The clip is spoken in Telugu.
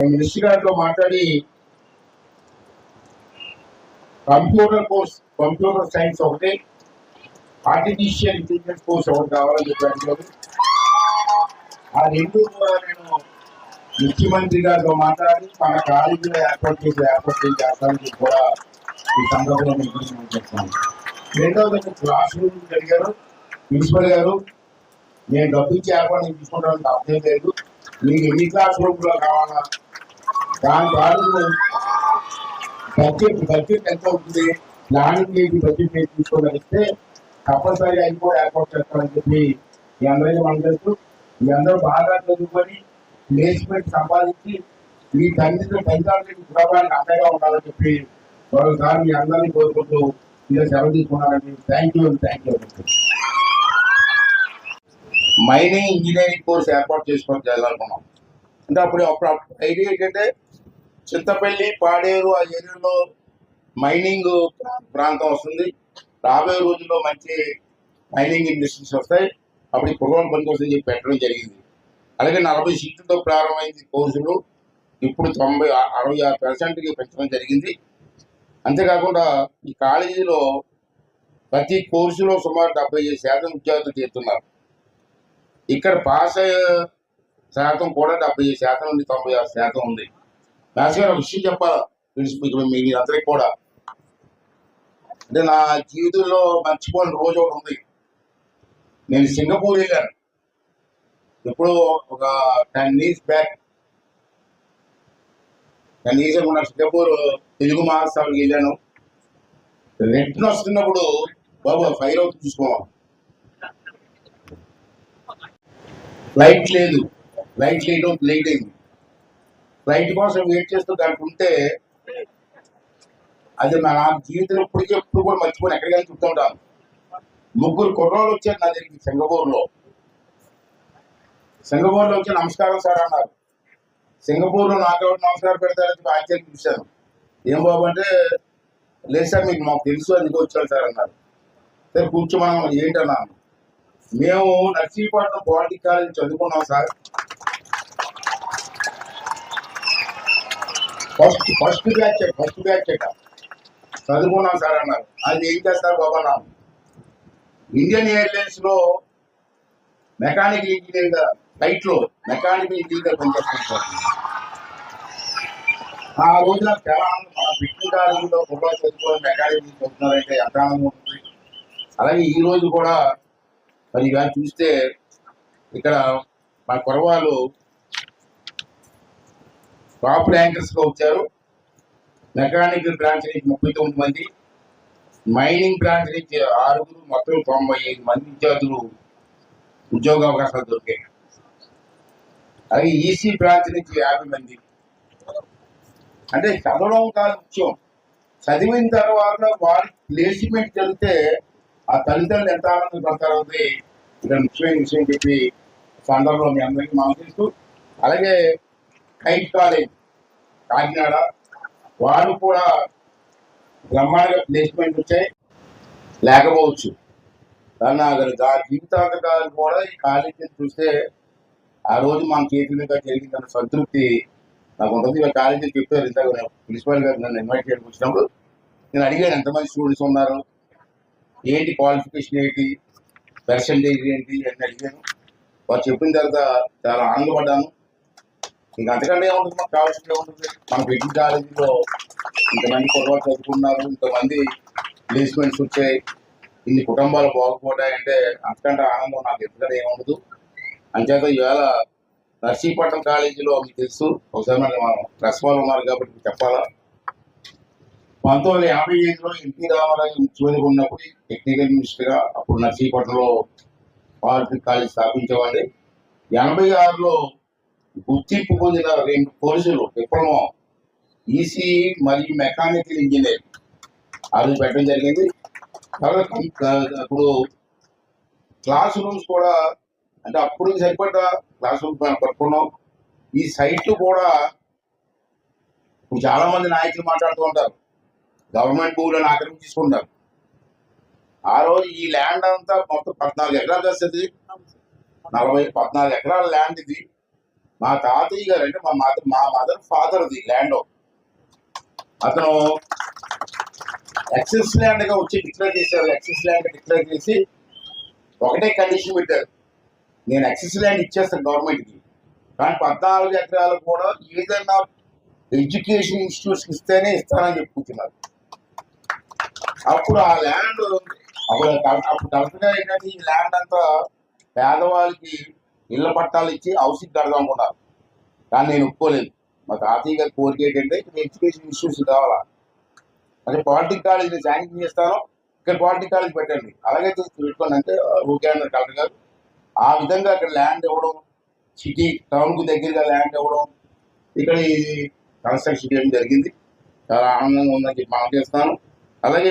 నేను మినిస్టర్ గారితో మాట్లాడి కంప్యూటర్ కోర్స్ కంప్యూటర్ సైన్స్ ఒకటి ఆర్టిఫిషియల్ ఇంటెలిజెన్స్ కోర్స్ ఒకటి కావాలని చెప్పాను ఆ రెండు కూడా నేను ముఖ్యమంత్రి గారితో మాట్లాడి మన కాలేజీలో ఏర్పాటు చేసి ఏర్పాటు చేసి కూడా ఈ సందర్భంలో మీకు చెప్తాను రెండవది క్లాస్ రూమ్ అడిగారు ప్రిన్సిపల్ గారు నేను డబ్బు ఇచ్చి ఏర్పాటు తీసుకుంటాను అర్థం లేదు. మీకు ఎన్ని క్లాస్ రూమ్లో కావాలా? దాని ద్వారా బడ్జెట్ బడ్జెట్ ఎంత అవుతుంది? ప్లానింగ్ చేసి బడ్జెట్ చేసి తీసుకోగలిగితే తప్పనిసరిగా అవి కూడా ఏర్పాటు చేస్తామని చెప్పి మీ అందరికీ మనం తెలుసు మీ అందరూ బాగా చదువుకొని ప్లేస్మెంట్ సంపాదించి మీ తండ్రి ఫలితాలకి కుటుంబానికి అండగా ఉండాలని చెప్పి మరోసారి మీ అందరినీ కోరుకుంటూ ఇలా సెలవు తీసుకున్నారని thank you thank you mining engineering course ఏర్పాటు చేసుకొని చదవాలనుకున్నాం. అంటే అప్పుడు అప్పుడు ఐడియా ఏంటంటే చింతపల్లి పాడేరు ఆ ఏరియాలో మైనింగ్ ప్రాంతం వస్తుంది. రాబోయే రోజుల్లో మంచి మైనింగ్ ఇండస్ట్రీస్ వస్తాయి. అప్పుడు ఈ కుర్రోన్ పని కోసం చెప్పి పెట్టడం జరిగింది. అలాగే నలభై సీట్లతో ప్రారంభమైంది కోర్సులు. ఇప్పుడు తొంభై అరవై ఆరు పర్సెంట్కి పెంచడం జరిగింది. అంతేకాకుండా ఈ కాలేజీలో ప్రతి కోర్సులో సుమారు డెబ్బై ఐదు శాతం విద్యార్థులు చేస్తున్నారు ఇక్కడ పాస్ అయ్యే శాతం కూడా డెబ్బై ఐదు శాతం నుండి తొంభై ఆరు శాతం ఉంది. రాజుగారు ఒక విషయం చెప్పాలా? ప్రిన్సిపల్ మీ కూడా. అంటే నా జీవితంలో మర్చిపోయిన రోజు ఒకటి ఉంది. నేను సింగపూర్ వెళ్ళాను. ఎప్పుడో ఒక ten years back. Ten years ఉన్న సింగపూర్ తెలుగు మహాసభకి వెళ్ళాను. రెట్న వస్తున్నప్పుడు బాబు ఫైర్ అవుతుంది చూసుకోవాలి లైట్ లేదు. లైట్ లేట్ లేట్ అయింది. ఫ్లైట్ కోసం వెయిట్ చేస్తూ దానికి ఉంటే అది నా జీవితంలో ఇప్పటికీ ఎప్పుడు కూడా మర్చిపోయి ఎక్కడికైనా చూస్తుంటాను ముగ్గురు కుర్రోళ్ళు వచ్చారు నా దగ్గరికి సింగపూర్లో. సింగపూర్లో వచ్చి నమస్కారం సార్ అన్నారు. సింగపూర్లో నాకు నమస్కారం పెడతారని ఆశ్చర్యం చూశాను. ఏం బాబు అంటే లేదు సార్ మీకు మాకు తెలుసు అందుకు వచ్చాను సార్ అన్నారు. సరే కూర్చోమన్నాం ఏంటన్నాను? మేము నర్సీపట్నం పాలిటిక్ కాలేజ్ చదువుకున్నాం sir. First first batch first batch చదువుకున్నాం సార్ అన్నారు. అది ఏం చేస్తారు బాబా ఇండియన్ ఎయిర్లైన్స్లో మెకానికల్ ఇంజనీర్గా ఫ్లైట్లో మెకానికల్ ఇంజనీర్ పనిచేస్తాను ఆ రోజు నాకు చాలా ఆనందం మన బిడ్డ కాలేజీలో చదువుకొని మెకానికల్ చదువుతున్నారంటే ఎంత ఆనందం ఉంటుంది. అలాగే ఈ రోజు కూడా మరి చూస్తే ఇక్కడ మన కురవాళ్ళు టాప్ ర్యాంకర్స్గా వచ్చారు. మెకానికల్ బ్రాంచ్ నుంచి ముప్పై తొమ్మిది మంది. మైనింగ్ బ్రాంచ్ నుంచి ఆరుగురు మొత్తం తొంభై ఐదు మంది విద్యార్థులు ఉద్యోగ అవకాశాలు దొరికాయి. అవి ఈసీ బ్రాంచ్ నుంచి యాభై మంది. అంటే చదవడం కాదు ముఖ్యం. చదివిన తర్వాత వారి ప్లేస్మెంట్ జరిగితే ఆ తల్లిదండ్రులు ఎంత ఆనందపడతారని ఇక్కడ ముఖ్యమైన విషయం చెప్పి సందర్భంలో మీ అందరికీ మనం తెలుసు అలాగే కైట్ కాలేజ్ కాకినాడ. వారు కూడా బ్రహ్మాండంగా ప్లేస్మెంట్ వచ్చాయి. లేకపోవచ్చు. కానీ అక్కడ దా జీవితాంతకాలం కూడా ఈ కాలేజీని చూస్తే ఆ రోజు మన చేతులుగా జరిగిందన్న సంతృప్తి నాకు ఉంటుంది. ఇవాళ కాలేజీకి చెప్పారు ఇంత ప్రిన్సిపాల్ గారు నన్ను ఇన్వైట్ చేయడానికి వచ్చినప్పుడు. నేను అడిగాను ఎంతమంది స్టూడెంట్స్ ఉన్నారు? ఏంటి క్వాలిఫికేషన్ ఏంటి? పర్సంటేజ్ ఏంటి? అని అడిగాను. వారు చెప్పిన తర్వాత చాలా ఆనందపడ్డాను. ఇంకా అంతకంటే ఏముంటుంది మాకు కావాల్సింది ఏముంటుంది మన బిడ్డ కాలేజీలో ఇంతమంది కుర్రవాళ్ళు చదువుకున్నారు ఇంతమంది ప్లేస్మెంట్స్ వచ్చాయి. ఇన్ని కుటుంబాలు బాగుపడ్డాయి అంటే అంతకంటే ఆనందం నాకు ఎందుకంటే ఏముండదు. అంచేత ఈవేళ నర్సీపట్నం కాలేజీలో మీకు తెలుసు ఒకసారి మనకి మనం ప్రెస్ వాళ్ళు ఉన్నారు కాబట్టి మీకు చెప్పాలా? పంతొమ్మిది వందల యాభై ఐదులో ఎన్టీ రామారావు ముఖ్యమంత్రి ఉన్నప్పుడు టెక్నికల్ మినిస్టర్గా అప్పుడు నర్సీపట్నంలో పాలిటెక్నిక్ కాలేజ్ స్థాపించేవాడి ఎనభై ఆరులో గుర్తింపు పొందిన రెండు కోర్సులు డిప్లొమా ఈసీ మరియు మెకానికల్ ఇంజనీర్. ఆ రోజు పెట్టడం జరిగింది. తర్వాత అప్పుడు క్లాస్ రూమ్స్ కూడా అంటే అప్పుడు సరిపడ్డ క్లాస్ రూమ్స్ మనం కట్టుకున్నాం ఈ సైట్లు కూడా ఇప్పుడు చాలా మంది నాయకులు మాట్లాడుతూ ఉంటారు. గవర్నమెంట్ భూములను ఆక్రమించుకుంటారు. ఆ రోజు ఈ ల్యాండ్ అంతా మొత్తం పద్నాలుగు ఎకరాలు వస్తుంది నలభై పద్నాలుగు ఎకరాల ల్యాండ్ ఇది. మా తాతయ్య గారు అంటే మా మదర్ మా మదర్ ఫాదర్ది ల్యాండ్ అతను ఎక్సెస్ ల్యాండ్గా వచ్చి డిక్లేర్ చేశారు. ఎక్సెస్ ల్యాండ్ డిక్లేర్ చేసి ఒకటే కండిషన్ పెట్టారు. నేను ఎక్సెస్ ల్యాండ్ ఇచ్చేస్తాను గవర్నమెంట్కి కానీ పద్నాలుగు ఎకరాలు కూడా ఏదైనా ఎడ్యుకేషన్ ఇన్స్టిట్యూట్స్ ఇస్తేనే ఇస్తానని చెప్పుకుంటున్నారు. అప్పుడు ఆ ల్యాండ్ అప్పుడు అప్పుడు కలెక్టర్ ఏంటంటే ఈ ల్యాండ్ అంతా పేదవాళ్ళకి ఇళ్ళ పట్టాలు ఇచ్చి హౌసింగ్ కడదాం అనుకున్నారు కానీ నేను ఒప్పుకోలేదు. మాకు ఆర్థిక కోరిక ఏంటంటే ఇక్కడ ఎడ్యుకేషన్ ఇన్స్టిట్యూట్స్ కావాలా? అంటే పాలిటిక్ కాలేజ్ నేను శాంక్షన్ చేస్తాను ఇక్కడ పాలిటిక్ కాలేజ్ పెట్టండి. అలాగే పెట్టుకోండి. అంటే ఓకే అన్నారు కలెక్టర్ గారు. ఆ విధంగా అక్కడ ల్యాండ్ ఇవ్వడం సిటీ టౌన్కు దగ్గరగా ల్యాండ్ ఇవ్వడం ఇక్కడ ఈ కన్స్ట్రక్షన్ చేయడం జరిగింది. చాలా ఆనందంగా ఉందని చెప్పి మనం చేస్తాను. అలాగే